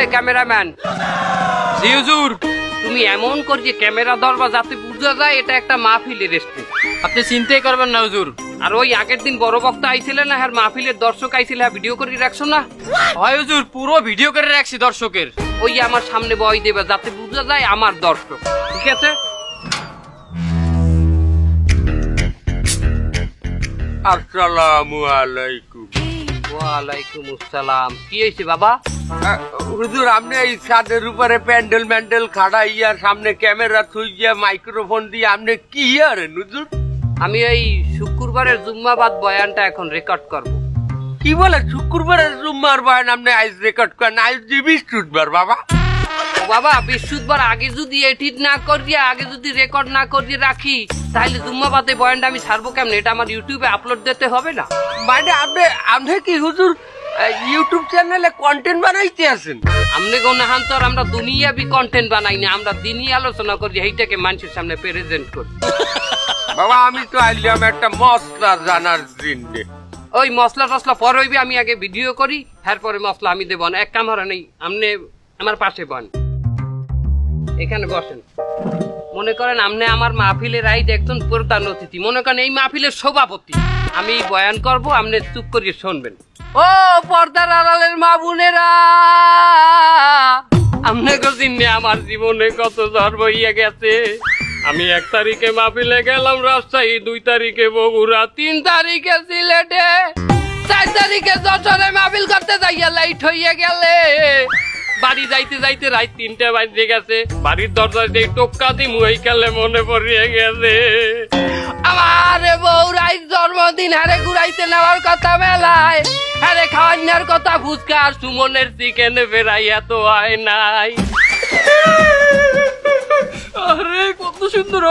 এ cameraman. জি হুজুর। তুমি এমন কর যে ক্যামেরা ধরবা যাতে বুঝা যায় এটা একটা মাহফিলের স্টেজ। আপনি চিন্তাই করবেন না হুজুর। আর ওই আগের দিন বড় বক্তা আইছিলেন না আর মাহফিলের দর্শক আইছিল ভিডিও করে রাখছো না? হয় হুজুর পুরো ভিডিও করে রাখছি দর্শকের। ওই আমার সামনে বয় দেবে যাতে বুঝা যায় আমার দর্শক। ঠিক আছে? আসসালামু আলাইকুম। ওয়ালাইকুম আসসালাম। কি হয়েছে বাবা? হুজুর আপনি এই ছাদের উপরে প্যান্ডেল ম্যান্ডেল খাড়াইয়া সামনে ক্যামেরা থুইয়া মাইক্রোফোন দিয়ে আপনি কি আরেন হুজুর? আমি এই শুক্রবারের জুম্মাবাদ বয়ানটা এখন রেকর্ড করব। কি বলে শুক্রবারের জুম্মার বয়ান আপনি আইজ রেকর্ড করেন? আইজ বৃহস্পতিবার বাবা। বাবা বৃহস্পতিবার আগে যদি এডিট না করিয়ে আগে যদি রেকর্ড না করিয়ে রাখি তাহলে জুম্মাবাদে বয়ানটা আমি ছাড়বো কেমন? এটা আমার ইউটিউবে আপলোড দিতে হবে না? মানে আপনি আপনি কি হুজুর ইউটিউব চ্যানেলে কন্টেন্ট বানাইতে আছেন? আমনে গোনাহান তো আর আমরা দুনিয়াবি কন্টেন্ট বানাই না আমরা দিনই আলোচনা করি এইটাকে মানুষের সামনে প্রেজেন্ট করি। বাবা আমি তো আইলাম একটা মশলা জানার জন্যে ওই মশলা টসলা পরে হইবে আমি আগে ভিডিও করি এরপরে মশলা আমি দেবো না। এক কামড়া নেই আমনে আমার পাশে বন। এখানে বসেন। মনে করেন আমনে আমার মাহফিলের আই একজন প্রধান অতিথি। মনে করেন এই মাহফিলের সভাপতি। আমি বয়ান করব আপনি চুপ করিয়ে শুনবেন। ও পর্দার আড়ালের মা বোনেরা! আমনে গজিনে আমার জীবনে কত ধর্ম ইয়ে গেছে। আমি এক তারিখে মাহফিলে গেলাম, রাজশাহী। দুই তারিখে বগুড়া। তিন তারিখে সিলেটে। চার তারিখে যশোরে মাহফিল করতে যাইয়া লাইট হইয়া গেলে। বাড়ি যাইতে যাইতে রাত তিনটা বাজে গেছে। বাড়ির দরজায় যে টোক্কা দি মুই খেলে মনে পড়িয়ে গেছে। আমার বউ, রাইত জন্মদিন হারে ঘুরাইতে নেওয়ার কথা মেলায় হারে খাওয়ানোর কথা ফুচকা আর সুমনের চিকেন ফেরাইয়া তো আয় নাই। আরে কত সুন্দর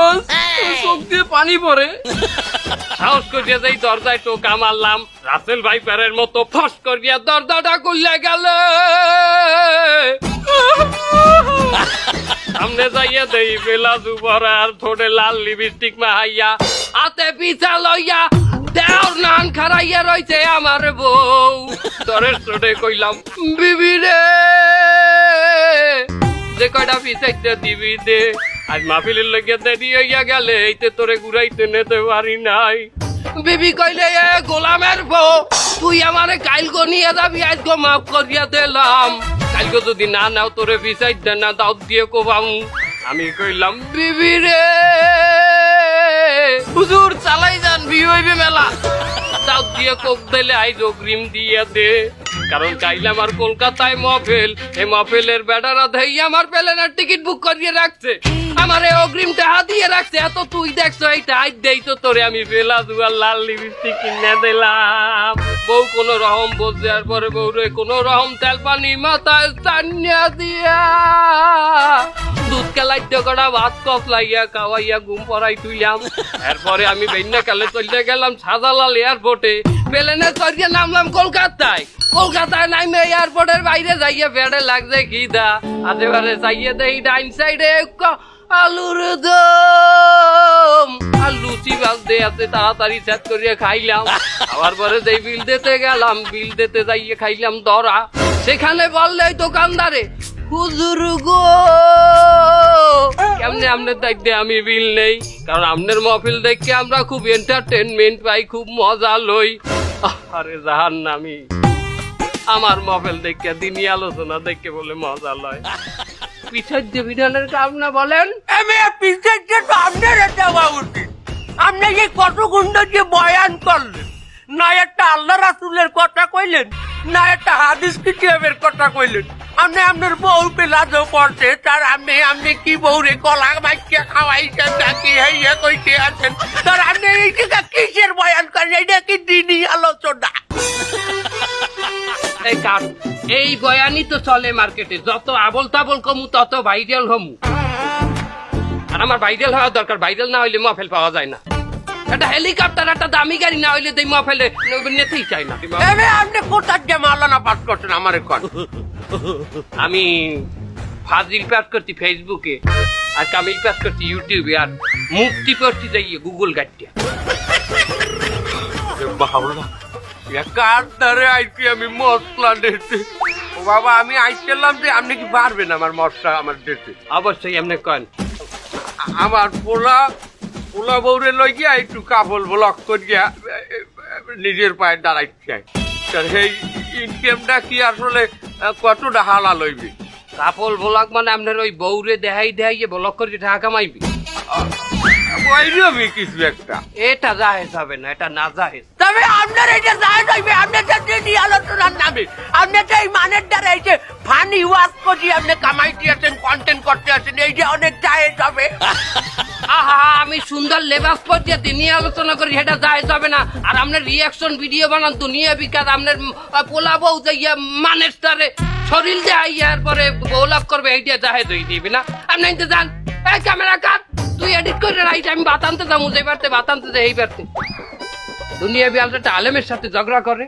চোখ দিয়ে পানি পড়ে। সাহস করিয়া যাই দরজায় টোকা মারলাম রাসেল ভাই প্যারের মতো ফস করিয়া দরজাটা খুললে গেল। সামনে যাইয়া দেই বেলা দুপুর আর থোড়ে লাল লিপস্টিক মাহাইয়া হাতে পিছা লইয়া দেওর নান খারাইয়া রইছে আমার বউ। দরের চোটে কইলাম বিবি রে যে কয়টা পিছাইতে দিবি দে। আজ মাহফিলের লগে দেরি হইয়া গেলে এইতে তোরে ঘুরাইতে নিতে পারি নাই। বিবি কইলে, এ গোলামের বউ, তুই আমারে কাইল গো নিয়ে যাবি আজ গো মাফ করিয়া দিলাম। কাইল গো যদি না নাও, তোরে পিছাই দে না দাও দিয়ে কোবাম আমি কইলাম, বিবি রে, হুজুর চালাই যান হইবে মেলা। দাও দিয়ে কোক দিলে আইজ অগ্রিম দিয়ে দে। কারণ চাইলে আমার কলকাতায় মফেল। এই মফেলের বেটারা দেই আমার প্লেনের টিকিট বুক করিয়ে রাখছে। আমার এই অগ্রিম টাকা দিয়ে রাখছে। এত তুই দেখছ, এইটা আজ দেই তো তোরে। আমি বেলা দুয়ার লাল লিপস্টিক কিনে দিলাম। বউ কোন রকম বসে আর পরে বউ রে কোন রকম তেল পানি মাথায় টানিয়া দিয়া। দুধ কেলাইতে করা ভাত কপ লাইয়া খাওয়াইয়া ঘুম পড়াই তুইলাম। এরপরে আমি বেন্যা কালে চলে গেলাম সাজালাল এয়ারপোর্টে। প্লেনে চড়িয়ে নামলাম কলকাতায়। কলকাতায় নামে এয়ারপোর্টের বাইরে যাইয়ে বেড়ে লাগছে কি দা আশেপাশে যাইয়ে দেই ডাইন সাইডে আলুর দম। আর লুচি বাজতে আছে, তাড়াতাড়ি সেট করিয়ে খাইলাম। আবার পরে যেই বিল দিতে গেলাম, বিল দিতে যাইয়ে খাইলাম দরা। সেখানে বললে দোকানদারে, হুজুর গো, কেমনে আপনার দায়িত্বে আমি বিল নেই? কারণ আপনার মহফিল দেখে আমরা খুব এন্টারটেনমেন্ট পাই, খুব মজা লই। আরে জাহান নামি আমার মহফিল দেখে দিনই আলোচনা দেখে বলে মজা লয়। পিছের যে কাম না বলেন? আমি পিসের তো আপনার দেওয়া উচিত। আপনি যে কত গুন্ড যে বয়ান করলেন, না একটা আল্লাহ রাসুলের কথা কইলেন, না একটা হাদিস কিতাবের কথা কইলেন। আপনি আপনার বউ পেলাজও পড়ছে, তার আপনি আপনি কি বউরে কলা মাইকে খাওয়াইছেন নাকি হইয়া কইতে আছেন? তার আপনি এই জায়গা কিসের বয়ান করেন? এটা কি দিনই আলোচনা? এই কাঠ এই বয়ানই তো চলে মার্কেটে। যত আবল তাবল কমু তত ভাইরাল হমু। আর আমার ভাইরাল হওয়া দরকার। ভাইরাল না হইলে মফেল পাওয়া যায় না। একটা হেলিকপ্টার একটা দামি গাড়ি না হইলে তুই মফেলে নিতেই চাই না। আপনি কোথার যে মালানা পাস করছেন আমার এখন? আমি ফাজিল পাস করছি ফেসবুকে আর কামিল পাস করছি ইউটিউবে আর মুক্তি করছি যাইয়ে গুগল গাড়িটা বাবলা কার দ্বারে আইছি আমি মশলা নিতে ও বাবা আমি আইছিলাম যে আপনি কি পারবেন আমার মশলা আমার দিতে? অবশ্যই এমনি কন? আমার পোলা পোলা বউরে লই গিয়া একটু কাপল ব্লক করিয়া নিজের পায়ে দাঁড়াইছে। তা সেই ইনকামটা কি আসলে কতটা হালাল হইবে? কাপল ব্লক মানে আপনার ওই বউরে দেখাই দেখাইয়ে ব্লক করে টাকা কামাইবি? ওইরকমই কিছু একটা। এটা জাহেজ হবে না এটা না জাহেজ তবে আপনার এটা যায় যাইবে আপনার সাথে নিয়ে আলোচনার নামে। আপনার যে এই মানের দ্বারা এই যে ফানি ওয়াশ করি আপনি কামাইতে আছেন কন্টেন্ট করতে আছেন এই যে অনেক যায় হবে। আহা আমি সুন্দর লেবাস পর্যায়ে দিনই আলোচনা করি, সেটা জাহেজ হবে না। আর আপনার রিয়াকশন ভিডিও বানান, দুনিয়া বিকাশ আপনার পোলা বউ যাইয়া মানের তারে শরীর দেখাইয়ার পরে বৌলাভ করবে, এইটা জাহেজ হয়ে দিবি না। আপনি যান এই ক্যামেরা কাট তুই এডিট করে রাইট, আমি বাতানতে যাব যে পারতে বাতানতে এই পারতে দুনিয়া বিয়ালটা একটা আলেমের সাথে ঝগড়া করে।